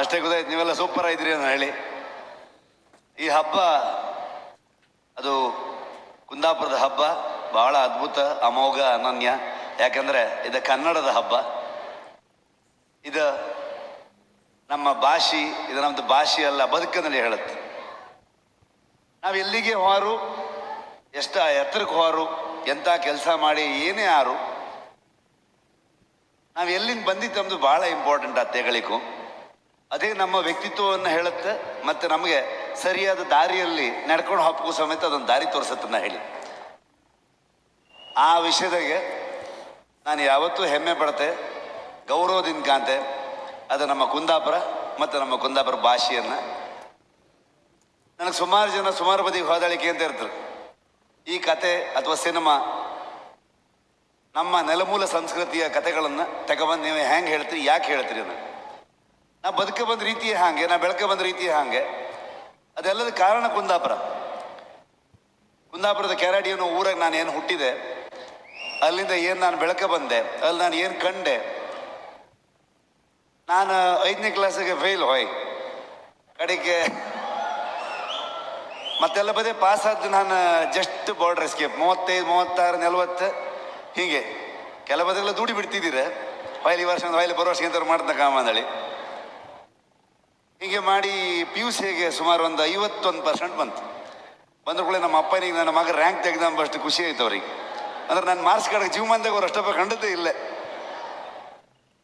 ಅಷ್ಟೇ ಗೊತ್ತಾಯ್ತು, ನೀವೆಲ್ಲ ಸೂಪರ್ ಆಯ್ತೀರಿ ಅಂತ ಹೇಳಿ. ಈ ಹಬ್ಬ, ಅದು ಕುಂದಾಪುರದ ಹಬ್ಬ, ಬಹಳ ಅದ್ಭುತ, ಅಮೋಘ, ಅನನ್ಯ. ಯಾಕಂದ್ರೆ ಇದು ಕನ್ನಡದ ಹಬ್ಬ. ಇದು ನಮ್ಮ ಭಾಷೆ, ಇದು ನಮ್ದು ಭಾಷೆ ಅಲ್ಲ, ಬದುಕಿನಲ್ಲಿ ಹೇಳುತ್ತೆ. ನಾವು ಎಲ್ಲಿಗೆ ಹೋರು ಎಷ್ಟ ಎತ್ತರಕ್ಕೆ ಹೋರು ಎಂಥ ಕೆಲಸ ಮಾಡಿ, ಏನೇ ಆರು ನಾವು ಎಲ್ಲಿಂದ ಬಂದಿತ್ತು ನಮ್ದು ಬಹಳ ಇಂಪಾರ್ಟೆಂಟ್ ಆ ತೆಗಳಿಕು. ಅದೇ ನಮ್ಮ ವ್ಯಕ್ತಿತ್ವವನ್ನು ಹೇಳುತ್ತೆ ಮತ್ತೆ ನಮಗೆ ಸರಿಯಾದ ದಾರಿಯಲ್ಲಿ ನಡ್ಕೊಂಡು ಹೋಗ್ಕೂ ಸಮೇತ ಅದೊಂದು ದಾರಿ ತೋರಿಸುತ್ತೆ ನಾ ಹೇಳಿ. ಆ ವಿಷಯದಾಗೆ ನಾನು ಯಾವತ್ತೂ ಹೆಮ್ಮೆ ಪಡ್ತೆ ಗೌರವದಿಂದ ಕಾಂತೆ ಅದು ನಮ್ಮ ಕುಂದಾಪುರ ಮತ್ತು ನಮ್ಮ ಕುಂದಾಪುರ ಭಾಷೆಯನ್ನು. ನನಗೆ ಸುಮಾರು ಜನ ಸುಮಾರು ಬದಿಗೆ ಹೋದಾಳಿಕೆ ಅಂತ ಇರ್ತಾರೆ. ಈ ಕತೆ ಅಥವಾ ಸಿನಿಮಾ ನಮ್ಮ ನೆಲಮೂಲ ಸಂಸ್ಕೃತಿಯ ಕಥೆಗಳನ್ನು ತಗೊಬಂದು ನೀವು ಹೆಂಗೆ ಹೇಳ್ತೀರಿ, ಯಾಕೆ ಹೇಳ್ತೀರಿ ಅದನ್ನು? ನಾ ಬದುಕ ಬಂದ ರೀತಿ ಹಾಗೆ, ನಾ ಬೆಳಕ ಬಂದ ರೀತಿ ಹಾಗೆ. ಅದೆಲ್ಲದ ಕಾರಣ ಕುಂದಾಪುರ. ಕುಂದಾಪುರದ ಕೆರಾಡಿ ಅನ್ನೋ ಊರಾಗ ನಾನು ಏನು ಹುಟ್ಟಿದೆ, ಅಲ್ಲಿಂದ ಏನು ನಾನು ಬೆಳಕ ಬಂದೆ, ಅಲ್ಲಿ ನಾನು ಏನು ಕಂಡೆ. ನಾನು ಐದನೇ ಕ್ಲಾಸಿಗೆ ಫೇಲ್ ಹೋಯ್ ಕಡೆಗೆ ಮತ್ತೆಲ್ಲ ಬದೇ ಪಾಸ್ ಆದ್ದು ನಾನು ಜಸ್ಟ್ ಬಾರ್ಡರ್ ಎಸ್ಕೇಪ್ ಮೂವತ್ತೈದು, ಮೂವತ್ತಾರು, ನಲ್ವತ್ತು, ಹೀಗೆ. ಕೆಲ ದುಡಿ ಬಿಡ್ತಿದ್ದೀರ. ಹೊಯ್ಲಿ ವರ್ಷ ಫೈಲ್ ಬರೋ ವರ್ಷ ಏನಾದ್ರು ಮಾಡ್ದ ಕಾಮ ಅಂದಳಿ ಹೀಗೆ ಮಾಡಿ ಪಿ ಯು ಸಿಗೆ ಸುಮಾರು ಒಂದು ಐವತ್ತೊಂದು ಪರ್ಸೆಂಟ್ ಬಂತು. ಬಂದ ಕೂಡ ನಮ್ಮ ಅಪ್ಪನಿಗೆ ನನ್ನ ಮಗ ರ್ಯಾಂಕ್ ತೆಗೆದಂಬಷ್ಟು ಖುಷಿ ಆಯ್ತು ಅವ್ರಿಗೆ. ಅಂದ್ರೆ ನಾನು ಮಾರ್ಕ್ಸ್ ಕಾರ್ಡ್ ಜೀವಮಾನದಾಗ ಅವ್ರು ಅಷ್ಟಪ್ಪ ಕಂಡದ್ದೇ ಇಲ್ಲ.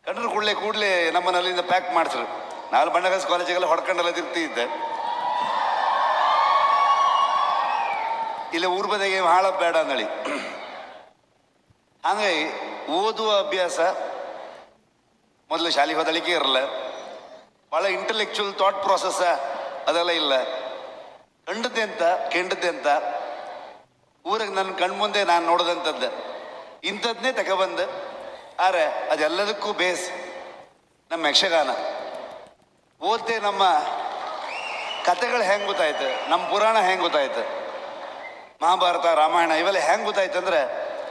ಕಂಡ್ರು ಕೂಡಲೇ ಕೂಡಲೇ ನಮ್ಮನ್ನ ಅಲ್ಲಿಂದ ಪ್ಯಾಕ್ ಮಾಡ್ತಾರೆ ನಾಲ್ ಬಣ್ಣಗಾಸ್ ಕಾಲೇಜಿಗೆಲ್ಲ ಹೊಡ್ಕೊಂಡೆಲ್ಲ ತಿರ್ತಿದ್ದೆ ಇಲ್ಲ ಊರ್ ಬದಿಗೆ ಹಾಳ ಬೇಡ ಅಂದಳಿ ಹಂಗಾಗಿ ಓದುವ ಅಭ್ಯಾಸ ಮೊದಲು ಶಾಲೆಗೆ ಹೋದಳಿಕೆ ಇರಲ್ಲ ಭಾಳ ಇಂಟೆಲೆಕ್ಚುಯಲ್ ಥಾಟ್ ಪ್ರೊಸೆಸ್ ಅದೆಲ್ಲ ಇಲ್ಲ. ಕಂಡದ್ದೆ ಅಂತ, ಕೆಂಡದ್ದೆ ಅಂತ, ಊರಿಗೆ ನನ್ನ ಕಣ್ಮುಂದೆ ನಾನು ನೋಡಿದಂಥದ್ದು ಇಂಥದ್ದನ್ನೇ ತಗೊಬಂದು, ಆದರೆ ಅದೆಲ್ಲದಕ್ಕೂ ಬೇಸ್, ನಮ್ಮ ಯಕ್ಷಗಾನ. ಓದ್ದೆ ನಮ್ಮ ಕತೆಗಳು ಹೆಂಗೆ ಗೊತ್ತಾಯ್ತು, ನಮ್ಮ ಪುರಾಣ ಹೆಂಗೆ ಗೊತ್ತಾಯ್ತು? ಮಹಾಭಾರತ, ರಾಮಾಯಣ, ಇವೆಲ್ಲ ಹೆಂಗೆ ಗೊತ್ತಾಯ್ತು ಅಂದ್ರೆ,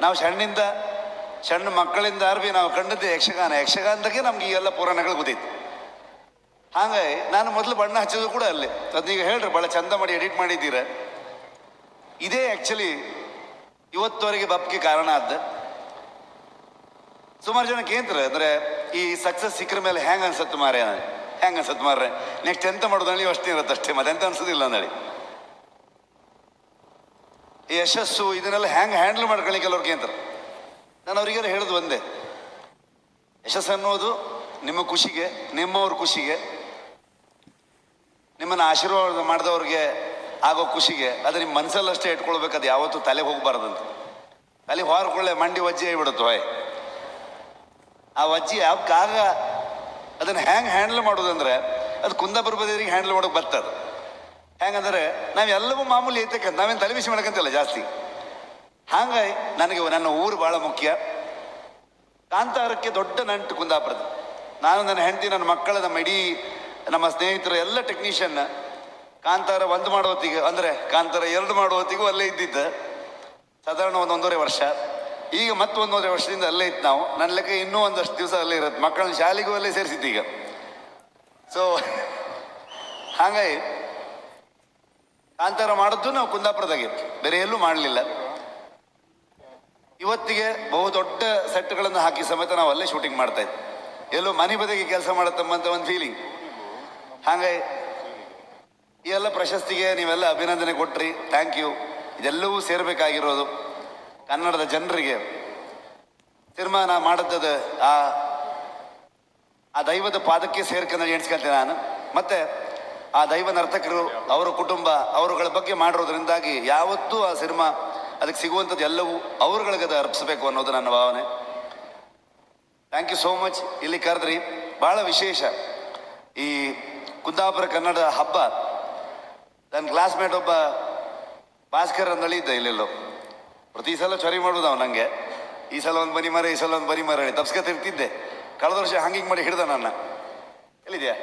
ನಾವು ಸಣ್ಣಿಂದ, ಸಣ್ಣ ಮಕ್ಕಳಿಂದ ಅರ್ಬಿ ನಾವು ಕಂಡದ್ದು ಯಕ್ಷಗಾನ. ಯಕ್ಷಗಾನದಾಗೆ ನಮ್ಗೆ ಈ ಎಲ್ಲ ಪುರಾಣಗಳು ಗೊತ್ತಿತ್ತು ಹಾಗಾಗಿ ನಾನು ಮೊದಲು ಬಣ್ಣ ಹಚ್ಚೋದು ಕೂಡ ಅಲ್ಲಿ. ಅದೀಗ ಹೇಳ್ರಿ ಭಾಳ ಚಂದ ಮಾಡಿ ಎಡಿಟ್ ಮಾಡಿದ್ದೀರ. ಇದೇ ಆ್ಯಕ್ಚುಲಿ ಇವತ್ತುವರೆಗೆ ಬಪ್ಗೆ ಕಾರಣ ಆದ ಸುಮಾರು ಜನ ಕೇಂದ್ರ ಅಂದ್ರೆ ಈ ಸಕ್ಸಸ್ ಸಿಕ್ಕರ ಮೇಲೆ ಹ್ಯಾಂಗ್ ಅನ್ಸತ್ತು ಮಾರೇ ಹೆಂಗ್ ಅನ್ಸತ್ತು ಮಾರ್ರೆ? ನೆಕ್ಸ್ಟ್ ಎಂತ ಮಾಡೋದು ನೀವು ಅಷ್ಟೇ ಇರುತ್ತೆ ಅಷ್ಟೇ, ಮತ್ತೆ ಎಂತ ಅನ್ಸೋದಿಲ್ಲ ಅಂದಳಿ ಯಶಸ್ಸು ಇದನ್ನೆಲ್ಲ ಹ್ಯಾಂಗ ಹ್ಯಾಂಡಲ್ ಮಾಡ್ಕೊಳ್ಳಿ ಕೆಲವ್ರು ಕೇಂದ್ರ ನಾನು ಅವರಿಗೆಲ್ಲ ಹೇಳೋದು ಒಂದೇ. ಯಶಸ್ಸು ಅನ್ನೋದು ನಿಮ್ಮ ಖುಷಿಗೆ, ನಿಮ್ಮವ್ರ ಖುಷಿಗೆ ನಿಮ್ಮನ್ನು ಆಶೀರ್ವಾದ ಮಾಡಿದವ್ರಿಗೆ ಆಗೋ ಖುಷಿಗೆ, ಅದು ನಿಮ್ಮ ಮನಸ್ಸಲ್ಲಷ್ಟೇ ಇಟ್ಕೊಳ್ಬೇಕು, ಅದು ಯಾವತ್ತೂ ತಲೆಗೆ ಹೋಗಬಾರ್ದಂತ. ತಲೆ ಹೊರಕೊಳ್ಳೆ, ಮಂಡಿ ವಜ್ಜೆ ಆಗಿಬಿಡುತ್ತೆ, ಹೊಯ್. ಆ ವಜ್ಜಿ ಯಾವಕ್ಕಾಗ ಅದನ್ನು ಹೆಂಗೆ ಹ್ಯಾಂಡಲ್ ಮಾಡೋದಂದ್ರೆ, ಅದು ಕುಂದಾಪುರ ಬದಿಯರಿಗೆ ಹ್ಯಾಂಡಲ್ ಮಾಡೋಕೆ ಬರ್ತದೆ. ಹೆಂಗಂದ್ರೆ, ನಾವೆಲ್ಲವೂ ಮಾಮೂಲಿ ಐತಕ್ಕಂತ ನಾವೇನು ತಲೆ ಬಿಸಿ ಮಾಡ್ಕಂತಿಲ್ಲ ಜಾಸ್ತಿ. ಹಾಗಾಗಿ ನನಗೆ ನನ್ನ ಊರು ಭಾಳ ಮುಖ್ಯ. ಕಾಂತಾರಕ್ಕೆ ದೊಡ್ಡ ನಂಟು ಕುಂದಾಪುರದ ನಾನು ನನ್ನ ಹೆಂಡತಿ, ನನ್ನ ಮಕ್ಕಳ, ನಮ್ಮ ಇಡೀ ನಮ್ಮ ಸ್ನೇಹಿತರ ಎಲ್ಲ ಟೆಕ್ನಿಷಿಯನ್ ಕಾಂತಾರ ಒಂದು ಮಾಡೋ ಹೊತ್ತಿಗೆ ಅಂದರೆ ಕಾಂತಾರ ಎರಡು ಮಾಡೋ ಅಲ್ಲೇ ಇದ್ದಿದ್ದ. ಸಾಧಾರಣ ಒಂದು ಒಂದೂವರೆ ವರ್ಷ. ಈಗ ಮತ್ತೆ ಒಂದೂವರೆ ವರ್ಷದಿಂದ ಅಲ್ಲೇ ಇತ್ತು ನಾವು. ನನ್ನ ಲೆಕ್ಕ ಇನ್ನೂ ಒಂದಷ್ಟು ದಿವಸ ಅಲ್ಲೇ ಇರುತ್ತೆ ಮಕ್ಕಳನ್ನ ಶಾಲೆಗೂ ಅಲ್ಲೇ ಸೇರಿಸಿದ್ದು ಈಗ. ಸೊ ಹಾಗಾಗಿ ಕಾಂತಾರ ಮಾಡಿದ್ದು ನಾವು ಕುಂದಾಪುರದಾಗೆ. ಬೇರೆ ಎಲ್ಲೂ ಮಾಡಲಿಲ್ಲ. ಇವತ್ತಿಗೆ ಬಹು ದೊಡ್ಡ ಸೆಟ್ಗಳನ್ನು ಹಾಕಿ ಸಮೇತ ನಾವು ಅಲ್ಲೇ ಶೂಟಿಂಗ್ ಮಾಡ್ತಾ ಇದ್ವಿ. ಎಲ್ಲೋ ಮನೆ ಬದಿಗೆ ಕೆಲಸ ಮಾಡತ್ತಂಬಂತ ಒಂದು ಫೀಲಿಂಗ್ ಹಾಗಾಗಿ ಈ ಎಲ್ಲ ಪ್ರಶಸ್ತಿಗೆ ನೀವೆಲ್ಲ ಅಭಿನಂದನೆ ಕೊಟ್ರಿ. ಥ್ಯಾಂಕ್ ಯು ಇದೆಲ್ಲವೂ ಸೇರಬೇಕಾಗಿರೋದು ಕನ್ನಡದ ಜನರಿಗೆ ತೀರ್ಮಾನ ಮಾಡದ್ದದ ಆ ಆ ದೈವದ ಪಾದಕ್ಕೆ ಸೇರ್ಕೊಂಡು ಎಣಿಸ್ಕೊಳ್ತೇನೆ ನಾನು? ಮತ್ತೆ ಆ ದೈವ ನರ್ತಕರು, ಅವರ ಕುಟುಂಬ, ಅವರುಗಳ ಬಗ್ಗೆ ಮಾಡಿರೋದ್ರಿಂದಾಗಿ ಯಾವತ್ತೂ ಆ ಸಿನಿಮಾ ಅದಕ್ಕೆ ಸಿಗುವಂಥದ್ದು ಎಲ್ಲವೂ ಅವರುಗಳಿಗೆ ಅದು ಅರ್ಪಿಸಬೇಕು ಅನ್ನೋದು ನನ್ನ ಭಾವನೆ. ಥ್ಯಾಂಕ್ ಯು ಸೋ ಮಚ್ ಇಲ್ಲಿ ಕರೆದ್ರಿ. ಭಾಳ ವಿಶೇಷ ಈ ಕುಂದಾಪುರ ಕನ್ನಡ ಹಬ್ಬ. ನನ್ನ ಕ್ಲಾಸ್ಮೇಟ್ ಒಬ್ಬ ಭಾಸ್ಕರ್ ಅಂದಳಿ ಇದ್ದ ಇಲ್ಲೆಲ್ಲೋ. ಪ್ರತಿ ಸಲ ಚೊರಿ ಮಾಡೋದು ಅವ್ನು ನನಗೆ ಈ ಸಲ ಒಂದು ಬನಿ ಮರ, ಈ ಸಲ ಒಂದು ಬನಿ ಮರ ಹೇಳಿ ತಪ್ಸ್ಕೊತಿರ್ತಿದ್ದೆ ಕಳೆದ ವರ್ಷ ಹಂಗಿಂಗ್ ಮಾಡಿ ಹಿಡ್ದ ನನ್ನ. ಎಲ್ಲಿದ್ಯಾ?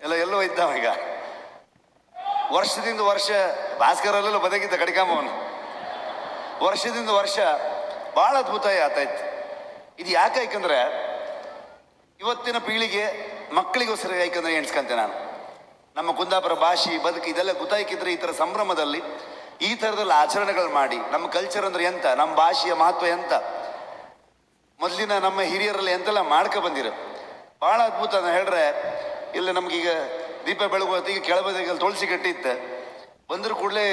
ಎಲ್ಲ ಎಲ್ಲೋ ಇದ್ದ ಅವ ಈಗ. ವರ್ಷದಿಂದ ವರ್ಷ ಭಾಸ್ಕರಲ್ಲೆಲ್ಲ ಬದಕಿದ್ದ ಕಡಿಕಾಮವನು. ವರ್ಷದಿಂದ ವರ್ಷ ಭಾಳ ಅದ್ಭುತ ಆತಾಯ್ತು ಇದು ಯಾಕೆ ಇವತ್ತಿನ ಪೀಳಿಗೆ ಮಕ್ಕಳಿಗೋಸ್ಕರ ಯಾಕಂದ್ರೆ ಎಣಿಸ್ಕೊಂತೆ ನಾನು. ನಮ್ಮ ಕುಂದಾಪುರ ಭಾಷೆ, ಬದುಕು, ಇದೆಲ್ಲ ಗೊತ್ತಾಯ್ಕಿದ್ರೆ ಈ ಥರ ಸಂಭ್ರಮದಲ್ಲಿ ಈ ಥರದಲ್ಲಿ ಆಚರಣೆಗಳು ಮಾಡಿ, ನಮ್ಮ ಕಲ್ಚರ್ ಅಂದ್ರೆ ಎಂತ, ನಮ್ಮ ಭಾಷೆಯ ಮಹತ್ವ ಎಂತ? ಮೊದಲಿನ ನಮ್ಮ ಹಿರಿಯರಲ್ಲಿ ಎಂತೆಲ್ಲ ಮಾಡ್ಕೊ ಬಂದಿರ. ಭಾಳ ಅದ್ಭುತ ಅಂತ ಹೇಳ್ರೆ, ಇಲ್ಲಿ ನಮಗೀಗ ದೀಪ ಬೆಳಗು ಹೊತ್ತಿಗೆ ತುಳಸಿ ಕಟ್ಟಿತ್ತು ಬಂದ್ರ ಕೂಡಲೇ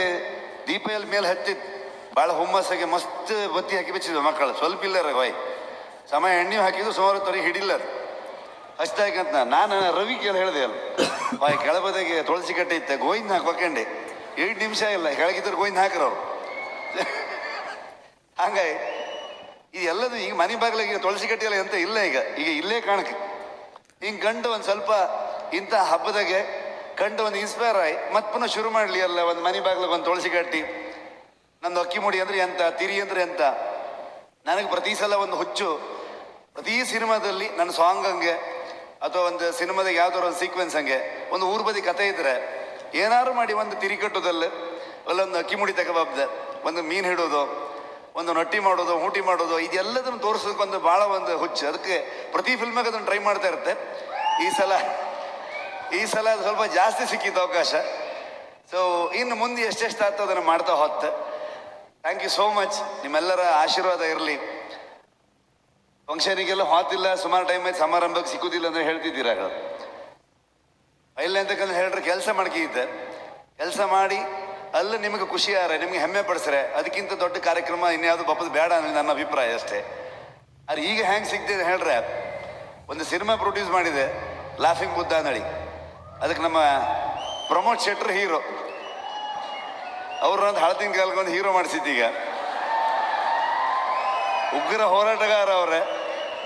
ದೀಪ ಎಲ್ಲಿ ಮೇಲೆ ಹತ್ತಿತ್ತು. ಭಾಳ ಹುಮ್ಮಸ್ಸಾಗಿ ಮಸ್ತ್ ಬತ್ತಿ ಹಾಕಿ ಬಿಚ್ಚಿದ್ವಿ ಮಕ್ಕಳು. ಸ್ವಲ್ಪ ಇಲ್ಲರ ಹೊಯ್. ಸಮಯ ಎಣ್ಣೆ ಹಾಕಿದ್ರು, ಸುಮಾರು ತೊರೆ ಹಿಡಿಲ್ಲ ಹಚ್ತಾಕಂತ ನಾನು ರವಿ ಕೇಳಿ ಹೇಳಿದೆ ಅಲ್ಲ ಬಾಯಿ ಕೆಳಬದಾಗೆ ತುಳಸಿ ಕಟ್ಟೆ ಇತ್ತೆ, ಗೋವಿಂದ ಹಾಕ್ಬೇಕಂಡೆ ಏಳು ನಿಮಿಷ ಇಲ್ಲ ಕೆಳಗಿದ್ರು ಗೋವಿಂದ ಹಾಕ್ರವ್ರು ಹಂಗಾಗಿ ಇದೆಲ್ಲದು ಈಗ ಮನೆ ಬಾಗಿಲಿಗೆ ತುಳಸಿ ಕಟ್ಟಿ ಎಲ್ಲ ಎಂತ ಇಲ್ಲ ಈಗ. ಈಗ ಇಲ್ಲೇ ಕಾಣಕ್ಕೆ. ಹಿಂಗೆ ಗಂಡು ಒಂದು ಸ್ವಲ್ಪ ಇಂಥ ಹಬ್ಬದಾಗೆ ಕಂಡು ಒಂದು ಇನ್ಸ್ಪೈರ್ ಆಯ್ ಮತ್ತೆ ಪುನಃ ಶುರು ಮಾಡಲಿ ಅಲ್ಲ ಒಂದು ಮನೆ ಬಾಗಿಲಿಗೆ ಒಂದು ತುಳಸಿ ಕಟ್ಟಿ. ನಂದು ಅಕ್ಕಿ ಮುಡಿ ಅಂದ್ರೆ ಎಂತ, ತಿರಿ ಅಂದ್ರೆ ಎಂತ? ನನಗೆ ಪ್ರತಿ ಸಲ ಒಂದು ಹುಚ್ಚು. ಪ್ರತಿ ಸಿನಿಮಾದಲ್ಲಿ ನನ್ನ ಸಾಂಗ್ ಹಂಗೆ. ಅಥವಾ ಒಂದು ಸಿನಿಮಾದಾಗ ಯಾವ್ದಾರು ಒಂದು ಸೀಕ್ವೆನ್ಸ್ ಹಂಗೆ, ಒಂದು ಊರ್ ಬದಿ ಕತೆ ಇದ್ರೆ, ಏನಾರು ಮಾಡಿ ಒಂದು ತಿರಿ ಕಟ್ಟೋದಲ್ಲಿ, ಅಲ್ಲೊಂದು ಅಕ್ಕಿ ಮುಡಿ ತಗೋಬಾಬ್ದ ಒಂದು ಮೀನು ಹಿಡೋದು, ಒಂದು ನಟ್ಟಿ ಮಾಡೋದು, ಊಟಿ ಮಾಡೋದು, ಇದೆಲ್ಲದನ್ನು ತೋರಿಸೋದಕ್ಕೆ ಒಂದು ಭಾಳ ಒಂದು ಹುಚ್ಚು. ಅದಕ್ಕೆ ಪ್ರತಿ ಫಿಲ್ಮಾಗ ಅದನ್ನು ಟ್ರೈ ಮಾಡ್ತಾ ಇರುತ್ತೆ. ಈ ಸಲ ಈ ಸಲ ಸ್ವಲ್ಪ ಜಾಸ್ತಿ ಸಿಕ್ಕಿತ್ತು ಅವಕಾಶ. ಸೊ ಇನ್ನು ಮುಂದೆ ಎಷ್ಟೆಷ್ಟು ಆಗ್ತದೆ ಅದನ್ನು ಮಾಡ್ತಾ ಹೊತ್ತು ಥ್ಯಾಂಕ್ ಯು ಸೋ ಮಚ್ ನಿಮ್ಮೆಲ್ಲರ ಆಶೀರ್ವಾದ ಇರಲಿ. ಫಂಕ್ಷನಿಗೆಲ್ಲ ಹಾತಿಲ್ಲ, ಸುಮಾರು ಟೈಮ್ ಆಯ್ತು, ಸಮಾರಂಭಕ್ಕೆ ಸಿಕ್ಕುದಿಲ್ಲ ಅಂದ್ರೆ ಹೇಳ್ತಿದ್ದೀರ ಇಲ್ಲ ಅಂತಕ್ಕಂದ್ರೆ ಹೇಳಿದ್ರೆ ಕೆಲಸ ಮಾಡ್ಕಿದ್ದೆ ಕೆಲಸ ಮಾಡಿ, ಅಲ್ಲಿ ನಿಮಗೆ ಖುಷಿ ಆರ ನಿಮಗೆ ಹೆಮ್ಮೆ ಪಡಿಸ್ರೆ, ಅದಕ್ಕಿಂತ ದೊಡ್ಡ ಕಾರ್ಯಕ್ರಮ ಇನ್ಯಾವುದು ಬಪ್ಪದ ಬೇಡ ಅನ್ನೋದು ನನ್ನ ಅಭಿಪ್ರಾಯ ಅಷ್ಟೇ. ಆದ್ರೆ ಈಗ ಹೆಂಗೆ ಸಿಗ್ತಿದೆ ಹೇಳ್ರೆ, ಒಂದು ಸಿನಿಮಾ ಪ್ರೊಡ್ಯೂಸ್ ಮಾಡಿದೆ ಲಾಫಿಂಗ್ ಬುದ್ಧ ನಡಿ ಅದಕ್ಕೆ ನಮ್ಮ ಪ್ರಮೋದ್ ಶೆಟ್ರ್ ಹೀರೋ. ಅವ್ರನ್ನ ಹಳತಿನ ಕಾಲಕ್ಕೊಂದು ಹೀರೋ ಮಾಡಿಸಿದ್ದೀಗ ಉಗ್ರ ಹೋರಾಟಗಾರ ಅವ್ರೆ.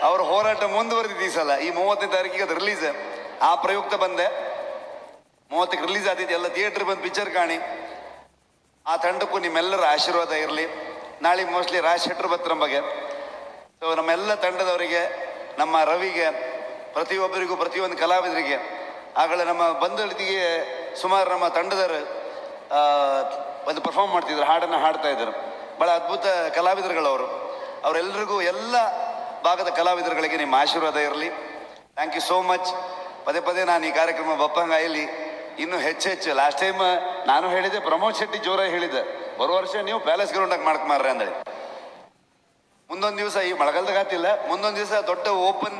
ಅವ್ರ ಹೋರಾಟ ಮುಂದುವರೆದಿದ್ದ ಈ ಸಲ. ಈ ಮೂವತ್ತನೇ ತಾರೀಕಿಗೆ ಅದು ರಿಲೀಸ್ ಆ ಪ್ರಯುಕ್ತ ಬಂದೆ. ಮೂವತ್ತಕ್ಕೆ ರಿಲೀಸ್ ಆದಿತ್ತು ಎಲ್ಲ ಥಿಯೇಟ್ರ್ ಬಂದು ಪಿಕ್ಚರ್ ಕಾಣಿ. ಆ ತಂಡಕ್ಕೂ ನಿಮ್ಮೆಲ್ಲರ ಆಶೀರ್ವಾದ ಇರಲಿ. ನಾಳೆ ಮೋಸ್ಟ್ಲಿ ರಾಜ್ ಶೆಟ್ರ್ ಬತ್ತರಂ ಬಗ್ಗೆ ಸೊ ನಮ್ಮೆಲ್ಲ ತಂಡದವರಿಗೆ, ನಮ್ಮ ರವಿಗೆ, ಪ್ರತಿಯೊಬ್ಬರಿಗೂ, ಪ್ರತಿಯೊಂದು ಕಲಾವಿದರಿಗೆ, ಆಗಲೇ ನಮ್ಮ ಬಂಧುಗಳಿಗೆ ಸುಮಾರು ನಮ್ಮ ತಂಡದವರು ಒಂದು ಪರ್ಫಾರ್ಮ್ ಮಾಡ್ತಿದ್ರು. ಹಾಡನ್ನು ಹಾಡ್ತಾ ಇದ್ರು ಭಾಳ ಅದ್ಭುತ ಕಲಾವಿದರುಗಳವರು. ಅವರೆಲ್ಲರಿಗೂ ಎಲ್ಲ ಭಾಗದ ಕಲಾವಿದರುಗಳಿಗೆ ನಿಮ್ಮ ಆಶೀರ್ವಾದ ಇರಲಿ. ಥ್ಯಾಂಕ್ ಯು ಸೋ ಮಚ್ ಪದೇ ಪದೇ ನಾನು ಈ ಕಾರ್ಯಕ್ರಮ ಬಪ್ಪಂಗಾಯಲ್ಲಿ ಇನ್ನೂ ಹೆಚ್ಚು ಹೆಚ್ಚು. ಲಾಸ್ಟ್ ಟೈಮ್ ನಾನು ಹೇಳಿದೆ ಪ್ರಮೋದ್ ಶೆಟ್ಟಿ ಜೋರಾಗಿ ಹೇಳಿದ್ದೆ. ಬರೋ ವರ್ಷ ನೀವು ಪ್ಯಾಲೇಸ್ ಗ್ರೌಂಡಾಗ ಮಾಡಕ್ ಮಾರ್ರೆ ಅಂದೇಳಿ. ಮುಂದೊಂದು ದಿವಸ ಈ ಮಳೆಗಾಲದಾಗ ಆತಿಲ್ಲ ಮುಂದೊಂದು ದಿವಸ ದೊಡ್ಡ ಓಪನ್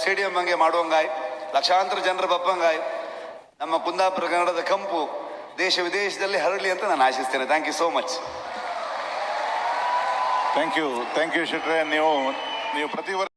ಸ್ಟೇಡಿಯಂ ಹಂಗೆ ಮಾಡುವಂಗಾಯ್. ಲಕ್ಷಾಂತರ ಜನರ ಬಪ್ಪಂಗಾಯ್. ನಮ್ಮ ಕುಂದಾಪುರ ಕನ್ನಡದ ಕಂಪು ದೇಶ ವಿದೇಶದಲ್ಲಿ ಹರಡಲಿ ಅಂತ ನಾನು ಆಶಿಸ್ತೇನೆ. Thank you so much thank you thank you ಶೆಟ್ರೆ ನೀವು ನೀವು ಪ್ರತಿ ವರ್ಷ